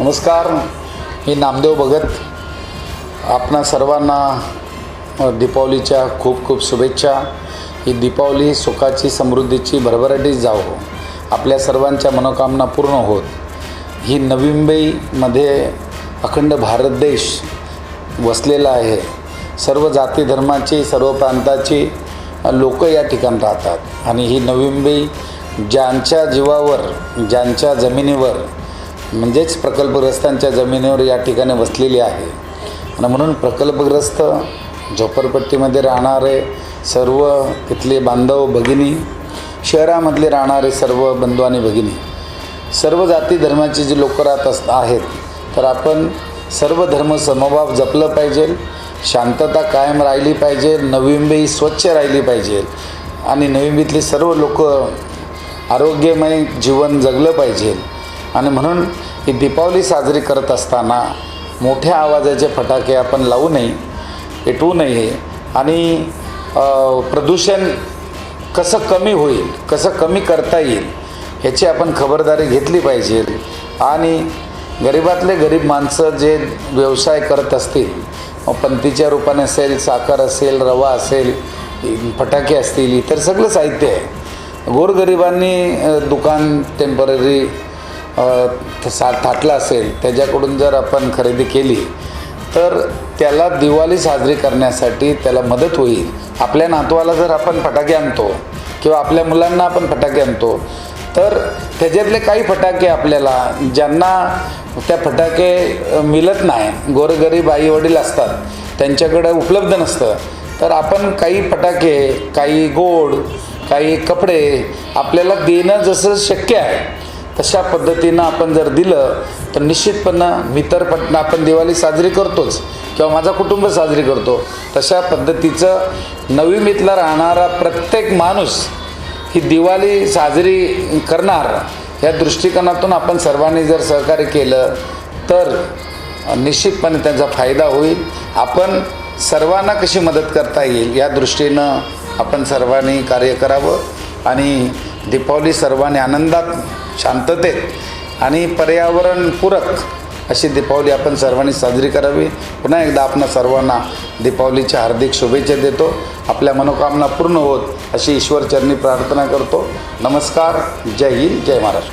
नमस्कार मी नामदेव भगत. आपणा सर्वांना दीपावलीच्या खूप खूप शुभेच्छा. ही दीपावली सुखाची समृद्धीची भरभराटीच जावो. आपल्या सर्वांच्या मनोकामना पूर्ण होत. ही नवी मुंबईमध्ये अखंड भारत देश वसलेला आहे. सर्व जाती धर्माची सर्व प्रांताची लोक या ठिकाणी राहतात. आणि ही नवी मुंबई ज्यांच्या जीवावर ज्यांच्या जमिनीवर म्हणजेच प्रकल्पग्रस्तांच्या जमिनीवर या ठिकाणी वसलेली आहे. आणि म्हणून प्रकल्पग्रस्त झोपडपट्टीमध्ये राहणारे सर्व तिथले बांधव भगिनी शहरामधले राहणारे सर्व बंधू आणि भगिनी सर्व जाती धर्माचे जे लोक राहत अस आहेत तर आपण सर्व धर्म समभाव जपलं पाहिजे शांतता कायम राहिली पाहिजे नवी मुंबई स्वच्छ राहिली पाहिजे आणि नवी सर्व लोक आरोग्यमय जीवन जगलं पाहिजे. आणि म्हणून ही दीपावली साजरी करत असताना मोठ्या आवाजाचे फटाके आपण लावू नये पेटवू नये. आणि प्रदूषण कसं कमी होईल कसं कमी करता येईल ह्याची आपण खबरदारी घेतली पाहिजे. आणि गरिबातले गरीब माणसं जे व्यवसाय करत असतील पंथीच्या रूपाने असेल साखर असेल रवा असेल फटाके असतील इतर सगळं साहित्य आहे. गोरगरिबांनी दुकान टेंपररी सा थाटलं असेल त्याच्याकडून जर आपण खरेदी केली तर त्याला दिवाळी साजरी करण्यासाठी त्याला मदत होईल. आपल्या नातवाला जर आपण फटाके आणतो किंवा आपल्या मुलांना आपण फटाके आणतो तर त्याच्यातले काही फटाके आपल्याला ज्यांना त्या फटाके मिळत नाही गोरगरीब आई वडील असतात त्यांच्याकडे उपलब्ध नसतं तर आपण काही फटाके काही गोड काही कपडे आपल्याला देणं जसं शक्य आहे तशा पद्धतीनं आपण जर दिलं तर निश्चितपणं मी तर पटणं आपण दिवाळी साजरी करतोच किंवा माझा कुटुंब साजरी करतो. तशा पद्धतीचं नवीमीतला राहणारा प्रत्येक माणूस ही दिवाळी साजरी करणार या दृष्टिकोनातून आपण सर्वांनी जर सहकार्य केलं तर निश्चितपणे त्यांचा फायदा होईल. आपण सर्वांना कशी मदत करता येईल या दृष्टीनं आपण सर्वांनी कार्य करावं आणि दीपावली सर्वांनी आनंदात शांततेत आणि पर्यावरणपूरक अशी दीपावली आपण सर्वांनी साजरी करावी. पुन्हा एकदा आपण सर्वांना दीपावलीच्या हार्दिक शुभेच्छा देतो. आपल्या मनोकामना पूर्ण होत अशी ईश्वरचरणी प्रार्थना करतो. नमस्कार. जय हिंद. जय महाराष्ट्र.